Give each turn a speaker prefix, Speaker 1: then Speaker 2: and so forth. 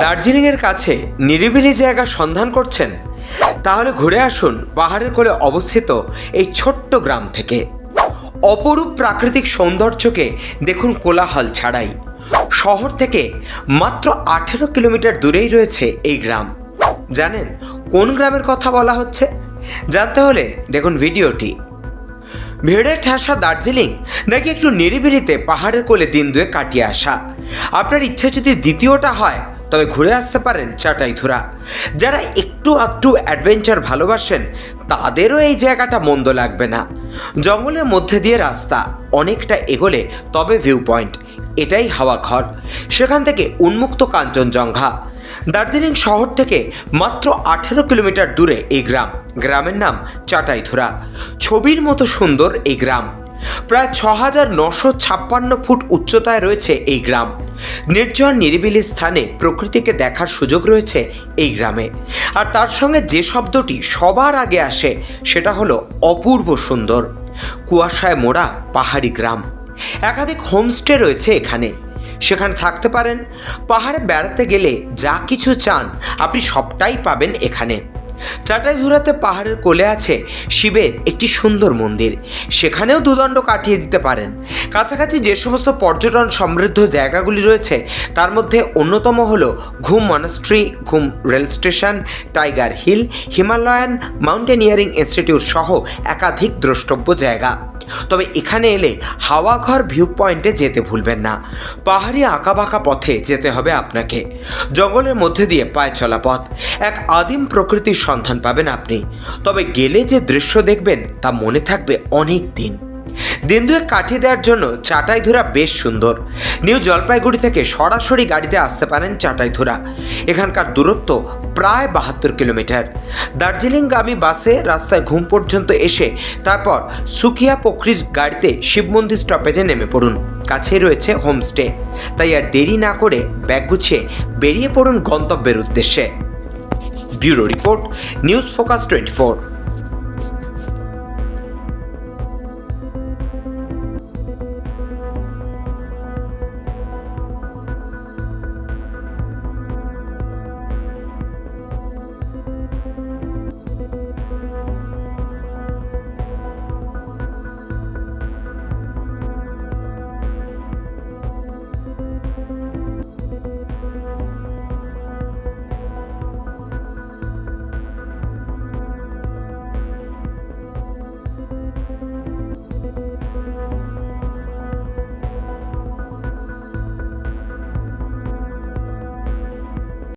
Speaker 1: দার্জিলিংয়ের কাছে নিরিবিলি জায়গা সন্ধান করছেন? তাহলে ঘুরে আসুন পাহাড়ের কোলে অবস্থিত এই ছোট্ট গ্রাম থেকে। অপরূপ প্রাকৃতিক সৌন্দর্যকে দেখুন কোলাহল ছাড়াই। শহর থেকে মাত্র আঠেরো কিলোমিটার দূরেই রয়েছে এই গ্রাম। জানেন কোন গ্রামের কথা বলা হচ্ছে? জানতে হলে দেখুন ভিডিওটি। ভেড়ে ঠাসা দার্জিলিং নাকি একটু নিরিবিলিতে পাহাড়ের কোলে দিন দুয়ে কাটিয়ে আসা? আপনার ইচ্ছে যদি দ্বিতীয়টা হয় তবে ঘুরে আসতে পারেন চাটাইথুরা যারা একটু একটু অ্যাডভেঞ্চার ভালোবাসেন, তাদেরও এই জায়গাটা মন্দ লাগবে না। জঙ্গলের মধ্যে দিয়ে রাস্তা অনেকটা এগোলে তবে ভিউ পয়েন্ট এটাই হাওয়া ঘর। সেখান থেকে উন্মুক্ত কাঞ্চনজঙ্ঘা। দার্জিলিং শহর থেকে মাত্র আঠেরো কিলোমিটার দূরে এই গ্রাম। গ্রামের নাম চাটাইথুরা ছবির মতো সুন্দর এই গ্রাম। প্রায় ছ হাজার নশো ছাপ্পান্ন ফুট উচ্চতায় রয়েছে এই গ্রাম। নির্জন নিরিবিলি স্থানে প্রকৃতিকে দেখার সুযোগ রয়েছে এই গ্রামে। আর তার সঙ্গে যে শব্দটি সবার আগে আসে, সেটা হলো অপূর্ব সুন্দর। কুয়াশায় মোড়া পাহাড়ি গ্রাম। একাধিক হোমস্টে রয়েছে এখানে। সেখানে থাকতে পারেন। পাহাড়ে বেড়াতে গেলে যা কিছু চান, আপনি সবটাই পাবেন এখানে। চাটাইধুরাতে পাহাড়ের কোলে আছে শিবের একটি সুন্দর মন্দির। সেখানেও দুদণ্ড কাটিয়ে দিতে পারেন। কাছাকাছি যে সমস্ত পর্যটন সমৃদ্ধ জায়গাগুলি রয়েছে, তার মধ্যে অন্যতম হল Ghum monastery, Ghum rail station, Tiger Hill, Himalayan Mountaineering Institute সহ একাধিক দ্রষ্টব্য জায়গা। তবে এখানে এলে হাওয়াঘর ভিউ পয়েন্টে যেতে ভুলবেন না। পাহাড়ি আঁকাবাঁকা পথে যেতে হবে আপনাকে। জঙ্গলের মধ্যে দিয়ে পায়ে চলা পথ। এক আদিম প্রকৃতির সন্ধান পাবেন আপনি। তবে গেলে যে দৃশ্য দেখবেন তা মনে থাকবে অনেক দিন দিন দুয়েক কাটিয়ে দেওয়ার জন্য চাটাই চাটাইধুরা বেশ সুন্দর। নিউ জলপাইগুড়ি থেকে সরাসরি গাড়িতে আসতে পারেন চাটাই চাটাইধুরা। এখানকার দূরত্ব প্রায় বাহাত্তর কিলোমিটার। দার্জিলিং দার্জিলিংগামী বাসে রাস্তায় ঘুম পর্যন্ত এসে তারপর সুকিয়া পকরির গাড়িতে শিব মন্দির স্টপেজে নেমে পড়ুন। কাছেই রয়েছে হোমস্টে। তাই আর দেরি না করে ব্যাগ গুছিয়ে বেরিয়ে পড়ুন গন্তব্যের উদ্দেশ্যে। Bureau report, news focus twenty four